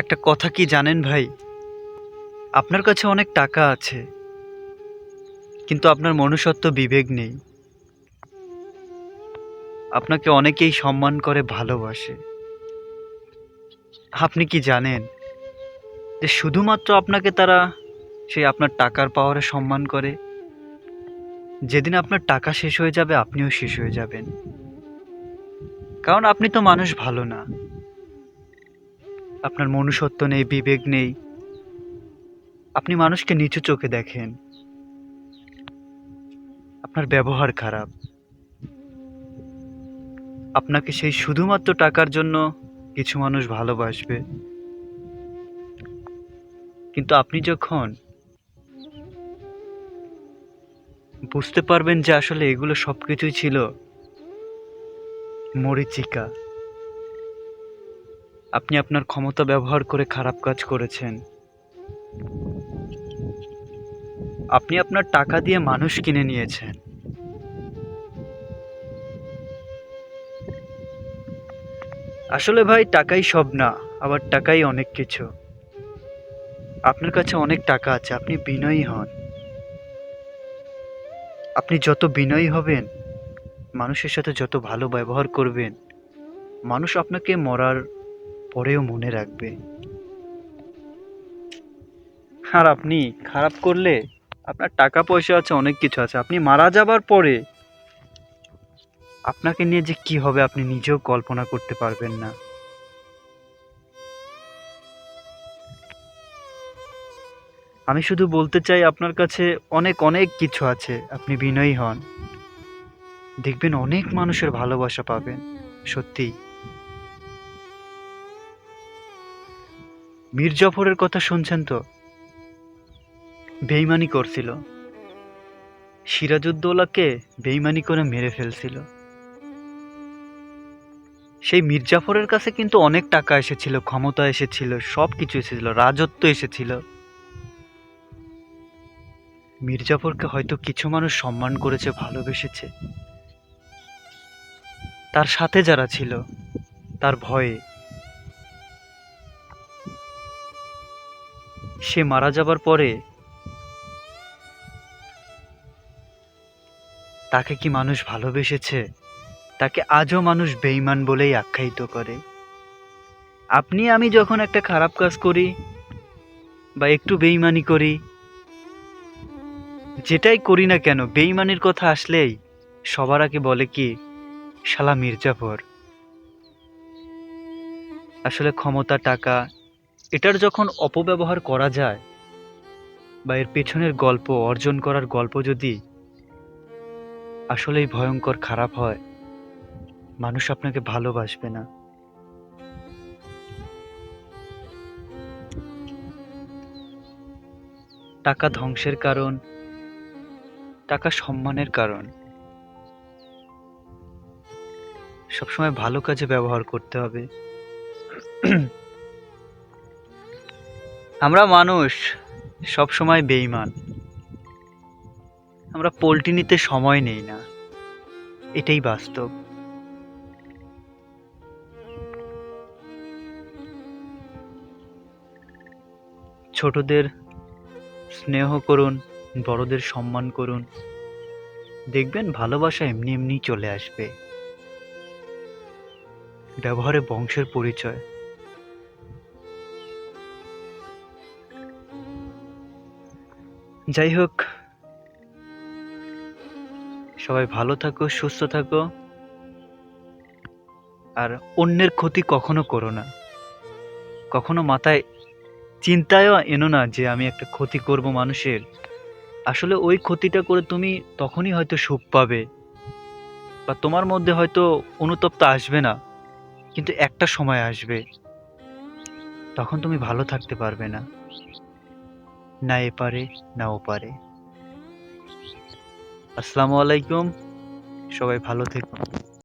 একটা কথা কি জানেন ভাই? আপনার কাছে অনেক টাকা আছে, কিন্তু আপনার মনুষ্যত্ব বিবেক নেই। আপনাকে অনেকেই সম্মান করে, ভালোবাসে। আপনি কি জানেন যে শুধুমাত্র আপনাকে তারা সেই আপনার টাকার পাওয়ারে সম্মান করে? যেদিন আপনার টাকা শেষ হয়ে যাবে, আপনিও শেষ হয়ে যাবেন। কারণ আপনি তো মানুষ ভালো না। আপনার মনুষ্যত্ব নেই, বিবেক নেই। আপনি মানুষকে নিচু চোখে দেখেন। আপনার ব্যবহার খারাপ। আপনাকে সেই শুধুমাত্র টাকার জন্য কিছু মানুষ ভালোবাসবে। কিন্তু আপনি যখন বুঝতে পারবেন যে আসলে এগুলো সব কিছুই ছিল মরিচিকা আপনি আপনার ক্ষমতা ব্যবহার করে খারাপ কাজ করেছেন। আপনি আপনার টাকা দিয়ে মানুষ কিনে নিয়েছেন। আসলে ভাই, টাকাই সব না, আবার টাকাই অনেক কিছু। আপনার কাছে অনেক টাকা আছে, আপনি বিনয়ী হন। আপনি যত বিনয়ী হবেন, মানুষের সাথে যত ভালো ব্যবহার করবেন, মানুষ আপনাকে মরার পরেও মনে রাখবে। আর আপনি খারাপ করলে আপনার টাকা পয়সা আছে, অনেক কিছু আছে। আপনি মারা যাবার পরে আপনাকে নিয়ে যে কি হবে আপনি নিজেও কল্পনা করতে পারবেন না। আমি শুধু বলতে চাই, আপনার কাছে অনেক অনেক কিছু আছে। আপনি বিনয়ী হন। দেখবেন অনেক মানুষের ভালোবাসা পাবেন। সত্যি মীর কথা শুনছেন তো? বেইমানি করছিল। সিরাজউদ্দৌলাকে বেইমানি করে মেরে ফেলছিল। সেই মির্জাফরের কাছে কিন্তু অনেক টাকা এসেছিল, ক্ষমতা এসেছিল সব কিছু এসেছিল, রাজত্ব এসেছিল। মির্জাফরকে হয়তো কিছু মানুষ সম্মান করেছে, ভালোবেসেছে। তার সাথে যারা ছিল, তার ভয়ে সে মারা যাবার পরে তাকে কি মানুষ ভালোবেসেছে? তাকে আজও মানুষ বেইমান বলেই আখ্যায়িত করে। আপনি, আমি যখন একটা খারাপ কাজ করি বা একটু বেইমানি করি, যেটাই করি না কেন বেইমানির কথা আসলেই সবার আগে বলে কি, শালা মির্জাফর। আসলে ক্ষমতা, টাকা এটার যখন অপব্যবহার করা যায়, বা এর পেছনের গল্প অর্জন করার গল্প যদি আসলেই ভয়ঙ্কর খারাপ হয়, মানুষ আপনাকে ভালোবাসবে না। টাকা ধ্বংসের কারণ, টাকা সম্মানের কারণ। সবসময় ভালো কাজে ব্যবহার করতে হবে। আমরা মানুষ সব সময় বেইমান আমরা পোল্ট্রি নিতে সময় নেই না। এটাই বাস্তব। ছোটদের স্নেহ করুন, বড়দের সম্মান করুন। দেখবেন ভালোবাসা এমনি এমনি চলে আসবে। ব্যবহারে বংশের পরিচয়। যাই হোক সবাই ভালো থাকো, সুস্থ থাকো, আর অন্যের ক্ষতি কখনো করো না। কখনো মাথায় চিন্তায়ও এনো না যে আমি একটা ক্ষতি করব মানুষের। আসলে ওই ক্ষতিটা করে তুমি তখনই হয়তো সুখ পাবে, বা তোমার মধ্যে হয়তো অনুতপ্ত আসবে না, কিন্তু একটা সময় আসবে, তখন তুমি ভালো থাকতে পারবে না। না এপারে পারে না ওপারে পারে। আসসালামু আলাইকুম সবাই ভালো থেকো।